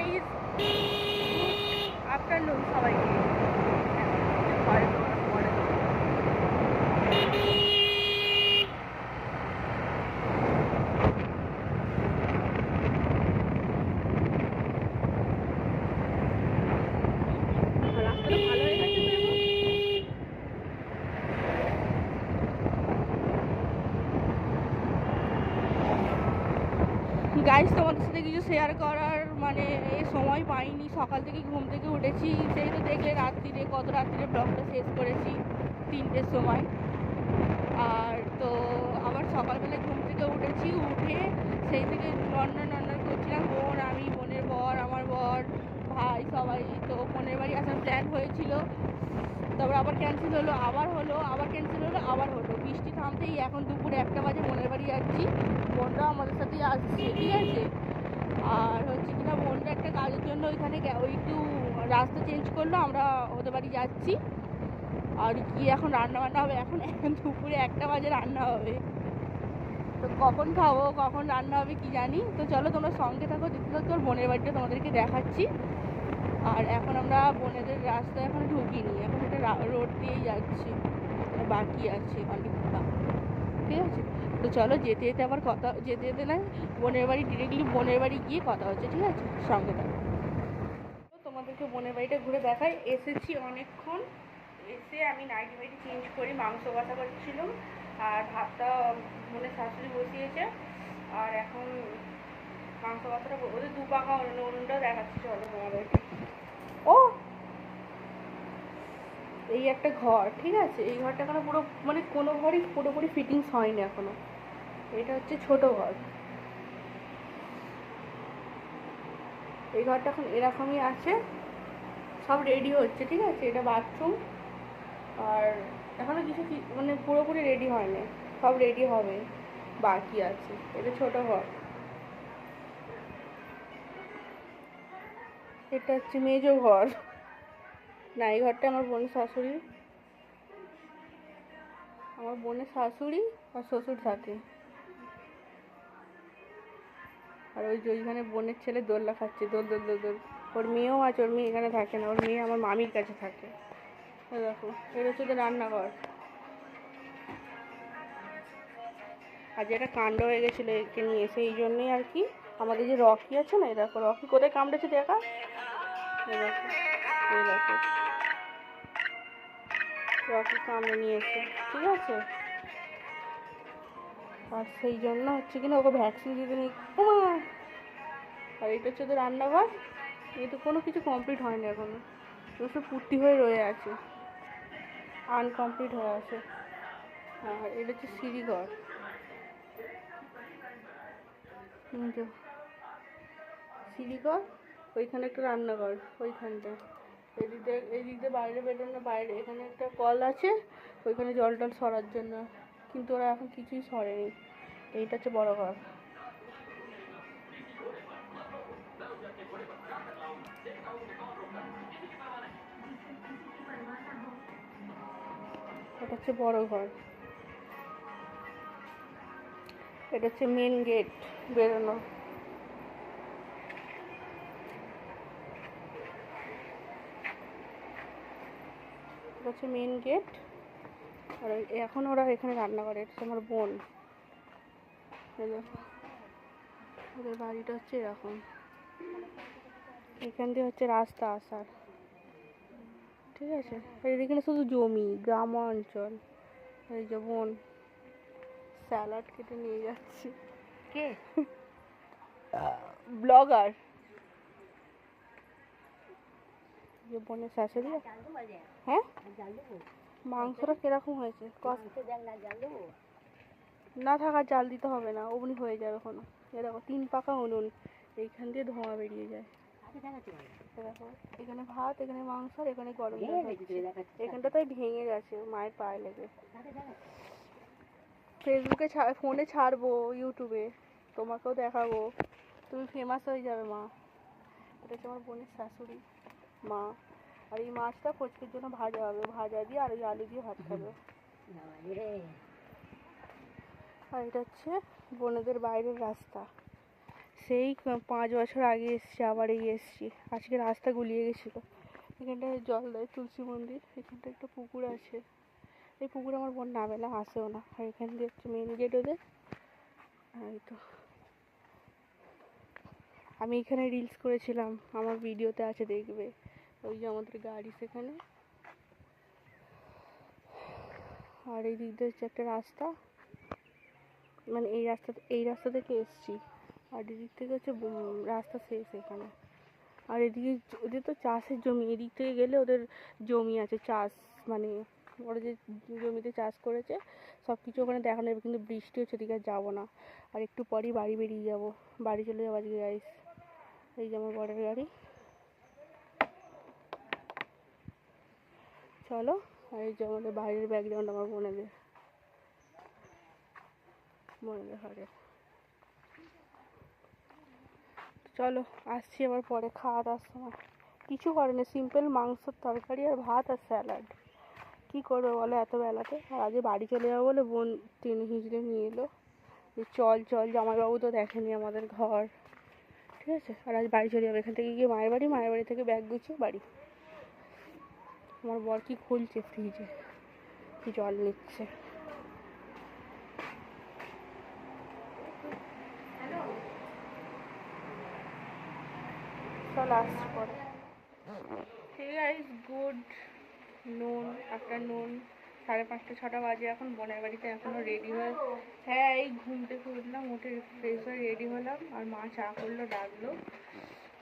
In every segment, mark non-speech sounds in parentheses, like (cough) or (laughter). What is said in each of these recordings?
Guys afternoon সবাইকে পরে তোমরা পরে রাস্তাটা ভালো হয়ে গেছে তো এখন? গাইস তোমাদের সাথে কিছু শেয়ার করার মানে সময় পাইনি। সকাল থেকে ঘুম থেকে উঠেছি। সেই তো দেখলে রাত্রিরে, কত রাত্রিরে ব্লগটা শেষ করেছি, তিনটের সময়। আর তো আবার সকালবেলা ঘুম থেকে উঠেছি, উঠে সেই থেকে রান্না রান্না করছিলাম। বোন, আমি, বোনের বর, আমার বর, ভাই সবাই। তো বোনের বাড়ি আসার প্ল্যান হয়েছিল। তারপর আবার ক্যান্সেল হলো, আবার হলো, আবার ক্যান্সেল হলো, আবার হলো। বৃষ্টি থামতেই এখন দুপুরে একটা বাজে, বোনের বাড়ি যাচ্ছি। বোনরা আমাদের সাথেই আসছে, ঠিক আছে? আর হচ্ছে কিনা বোনরা একটা কাজের জন্য ওইখানে একটু রাস্তা চেঞ্জ করল, আমরা ওদের বাড়ি যাচ্ছি। আর কি এখন রান্না বান্না হবে। এখন (laughs) দুপুরে একটা বাজে রান্না হবে। তো কখন খাব, কখন রান্না হবে কি জানি? তো চলো তোমরা সঙ্গে থাকো, দেখতে থাকো ওর বোনের বাড়িটা তোমাদেরকে দেখাচ্ছি। আর এখন আমরা বোনেদের রাস্তায় এখন ঢুকিনি। এখন এটা রোড দিয়েই যাচ্ছি। বাকি আছে অনেকটা ঠিক আছে। তো চলো যেতে যেতে আবার কথা, যেতে যেতে না বোনের বাড়ি ডিরেক্টলি বোনের বাড়ি গিয়ে কথা হচ্ছে, ঠিক আছে? সঙ্গে থাকো। তোমাদেরকে বোনের বাড়িটা ঘুরে দেখাই। এসেছি অনেকক্ষণ। এসে আমি নাইটি বাইটি চেঞ্জ করি মাংস বাটা করছিলাম। আর ভাতটা বোনের শাশুড়ি বসিয়েছে। আর এখন মাংস বাটাটা ওদের দু পাকা উনুন উনুনটা দেখাচ্ছি, চলো বাড়িটা ও! এই একটা ঘর, ঠিক আছে? এই ঘরটা এখনও পুরো মানে কোনো ঘরই পুরোপুরি ফিটিংস হয়নি এখনও। এটা হচ্ছে ছোট ঘর। এই ঘরটা এখন এরকমই আছে। সব রেডি হচ্ছে, ঠিক আছে? এটা বাথরুম আর এখনও কিছু মানে পুরোপুরি রেডি হয়নি। সব রেডি হবে। বাকি আছে। এটা ছোট ঘর। এটা হচ্ছে মেজো ঘর। না এই ঘরটা আমার বোনের শাশুড়ি। আমার বোনের শাশুড়ি আর শ্বশুর থাকে। আর ওই যে ওইখানে বোনের ছেলে দোল্লা খাচ্ছে, দোল দোল দোল দোল। ওর মেয়েও আছে, ওর মেয়ে এখানে থাকে না, ওর মেয়ে আমার মামির কাছে থাকে। এই দেখো, এটা হচ্ছে রান্নাঘর। আর যেটা কাণ্ড হয়ে গেছিল একে নিয়ে, সেই জন্যই আর কি আমাদের যে রকি আছে না, এই দেখো, রকি কোথায় কামড়েছে দেখা? এই দেখো এই দেখো। রকি কামড়ে নিয়েছে ঠিক আছে? আর সেই জন্য হচ্ছে কিনা ওকে ভ্যাকসিন দিতে ওমা! আর এটা হচ্ছে ওদের রান্নাঘর। এটা কোনো কিছু কমপ্লিট হয়নি এখনও। তো সব পুর্তি হয়ে রয়ে আছে। আনকমপ্লিট হয়ে আছে। আর এটা হচ্ছে সিঁড়িঘর সিঁড়িঘর ওইখানে একটা রান্নাঘর ওইখানটা এদিক দিয়ে এদিক দিয়ে বাইরে বেরোনো বাইরে, এখানে একটা কল আছে, ওইখানে জল টল সরার জন্য। কিন্তু ওরা এখন কিছুই সরেনি। এইটা হচ্ছে বড় ঘর। এটা হচ্ছে বড় ঘর। এটা হচ্ছে মেন গেট বেরোনো। হচ্ছে মেন গেট আর এখন ওরা এখানে রান্না করে এটা আমার বোন। ওদের বাড়িটা হচ্ছে এরকম। এখান দিয়ে হচ্ছে রাস্তা আসার। ঠিক আছে? আর এখানে শুধু জমি গ্রাম অঞ্চল। এই যে বোন স্যালাড কেটে নিয়ে যাচ্ছি। কে? (laughs) ব্লগার যে বোনের শাশুড়ি? হ্যাঁ? মাংসটা কীরকম হয়েছে? না থাকা জাল দিতে হবে না, অমনি হয়ে যাবে কোনো এ দেখো, তিন পাকা উনুন, এইখান দিয়ে ধোঁয়া বেরিয়ে যায়। এখানে ভাত, এখানে মাংস, আর এখানে গরম এখানটা তাই ভেঙে গেছে, মায়ের পায়ে লেগে। ফেসবুকে ফোনে ছাড়বো, ইউটিউবে, তোমাকেও দেখাবো। তুমি ফেমাস হয়ে যাবে মা। এটা হচ্ছে আমার বোনের শাশুড়ি। মা। আর এই মাছটা ফচকের জন্য ভাজা হবে ভাজা দিয়ে আর ওই আলু দিয়ে ভাত খাবে। আর এটা হচ্ছে বোনেদের বাইরের রাস্তা। সেই পাঁচ বছর আগে এসছি আবার এই এসছি। আজকে রাস্তা গুলিয়ে গেছিল। এখানটায় জল দেয় তুলসী মন্দির এখানটা একটা পুকুর আছে। এই পুকুরে আমার বোন নামে না আসেও না। আর এখান দিয়ে হচ্ছে মেন গেট ওদের। আর এই তো। আমি এখানে রিলস করেছিলাম, আমার ভিডিওতে আছে দেখবে। ওই যে আমাদের গাড়ি সেখানে। আর এই দিক দিয়ে হচ্ছে একটা রাস্তা। মানে এই রাস্তা এই রাস্তা থেকে এসছি। আর এদিক থেকে হচ্ছে রাস্তা শেষ এখানে। আর এদিকে ওদের তো চাষের জমি, এদিক থেকে গেলে ওদের জমি আছে, চাষ মানে ওরা যে জমিতে চাষ করেছে সব কিছু ওখানে দেখানো যাবে, কিন্তু বৃষ্টি হচ্ছে আর যাব না। আর একটু পরেই বাড়ি বেরিয়ে যাব। বাড়ি চলে যাব আজকে গাইস এই যে আমার বরের গাড়ি। চলো, আর এই যে আমাদের বাইরের ব্যাকগ্রাউন্ড আমার বোনেদের। বোনেদের ঘরে। চলো, আসছি আবার পরে খাওয়া দাওয়ার সময়। কিছু করেনি সিম্পল মাংসর তরকারি আর ভাত আর স্যালাড কী করবে বলো এত বেলাতে? আর আজকে বাড়ি চলে যাব বলে বোন টেনে হিঁচড়ে নিয়ে এলো। চল চল, জামাইবাবু তো দেখেনি আমাদের ঘর। ঠিক আছে? আর আজ বাড়ি চলে যাবে। এখান থেকে গিয়ে মায়ের বাড়ি মায়ের বাড়ি থেকে ব্যাগ গুছিয়ে বাড়ি। আমার বর কি খুলছে ফ্রিজে? জল নিচ্ছে? চল পরে। গুড নুন একটা নুন সাড়ে পাঁচটা, ছটা বাজে এখন, বোনের বাড়িতে এখনও রেডি হয়ে হ্যাঁ এই ঘুম থেকে উঠলাম, উঠে ফ্রেশ হয়ে রেডি হলাম, আর মা চা করল, ডাকলো,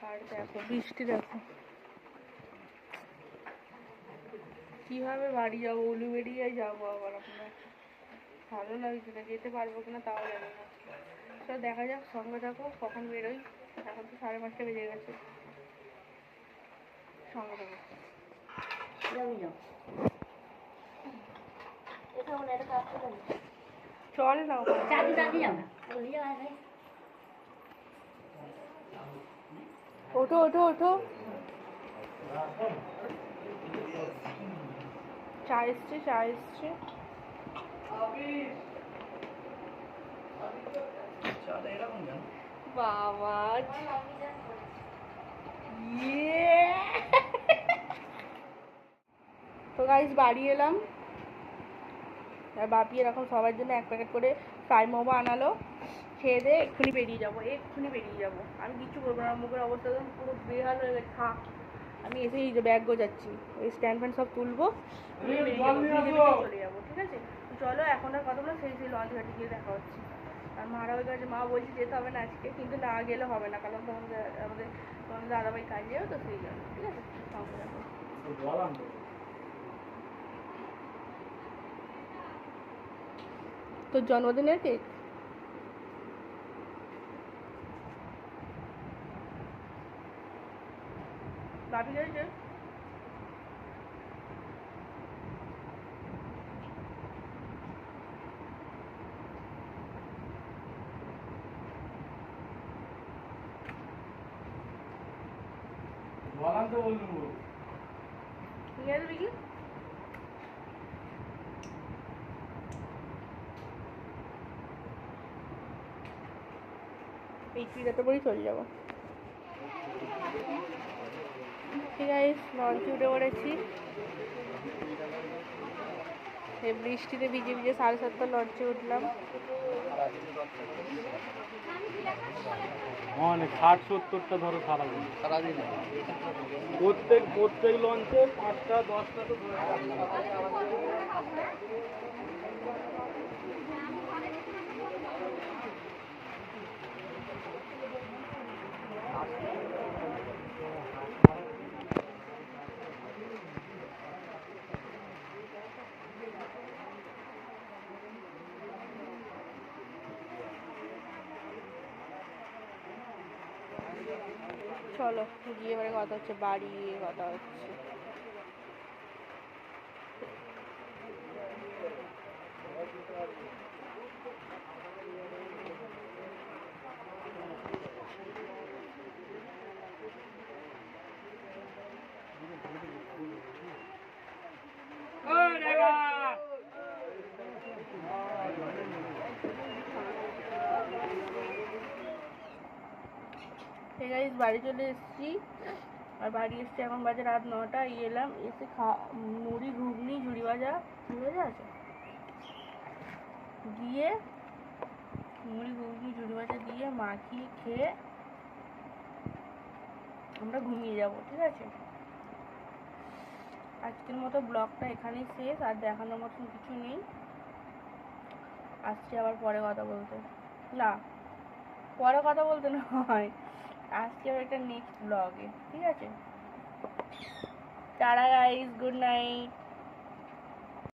আর দেখো, বৃষ্টি দেখো। কীভাবে বাড়ি যাব উলুবেড়িয়ে যাব আবার আমরা? ভালো লাগছে না, যেতে পারব কিনা তাও জানি না। তো দেখা যাক, সঙ্গে থাকো, কখন বেরোই। এখন তো সাড়ে পাঁচটা বেজে গেছে। সঙ্গে থাকো যাবি যাও এটা মনে এটা কাজ করে চল না চাবি চাবি ওঠো ওঠো ওঠো চা এসছে চা এসছে বাবা তো গাইজ বাড়ি এলাম। বাপি এরকম সবার জন্য এক প্যাকেট করে ফ্রাই মোমো আনালো। খেয়ে দিয়ে এক্ষুনি বেরিয়ে যাব এক্ষুনি বেরিয়ে যাব। আমি কিচ্ছু করব না মুখের অবস্থা একদম পুরো বেহাল হয়ে গেছে থাক। আমি এসে এই যে ব্যাগ গোজাচ্ছি ওই স্ট্যান্ড ফ্যান্ড সব তুলবো চলে যাব ঠিক আছে? চলো এখন আর কথা বলো সেই সেই লঞ্চ ঘাটে গিয়ে দেখা হচ্ছে। আর মারা ওই কাছে মা বলছে যেতে হবে না আজকে। কিন্তু না গেলে হবে না কারণ তোমাদের আমাদের তোমাদের দাদাভাই কাজে যাবে তো সেই জন্য ঠিক আছে সঙ্গে রাখো তোর জন্মদিনের কেক। বলাম তো বললুম নিয়ে আসবি কি এই চুড়িদারটা পরেই চলে যাব। ঠিক আছে লঞ্চে উঠে পড়েছি এই বৃষ্টিতে ভিজে ভিজে সাড়ে সাতটা লঞ্চে উঠলাম। অনেক ষাট সত্তরটা ধরো সারাদিন। সারাদিন। প্রত্যেক প্রত্যেক লঞ্চে পাঁচটা দশটা তো চলো গিয়ে এবারে কথা হচ্ছে বাড়ি গিয়ে কথা হচ্ছে। গাইজ বাড়ি চলে এসেছি। আর বাড়ি এসছি এখন বাজে রাত নটা এলাম, এসে খা, মুড়ি, ঘুগনি, ঝুড়ি ভাজা ঝুড়ি ভাজা আছে? দিয়ে মুড়ি, ঘুগনি, ঝুড়ি ভাজা দিয়ে মাখিয়ে খেয়ে আমরা ঘুমিয়ে যাব, ঠিক আছে? আজকের মতো ব্লগটা এখানেই শেষ, আর দেখানোর মতন কিছু নেই। আসছি আবার পরে কথা বলতে। না, পরে কথা বলতে নয়। আসছি আবার একটা নেক্সট ব্লগে ঠিক আছে? Tata guys good night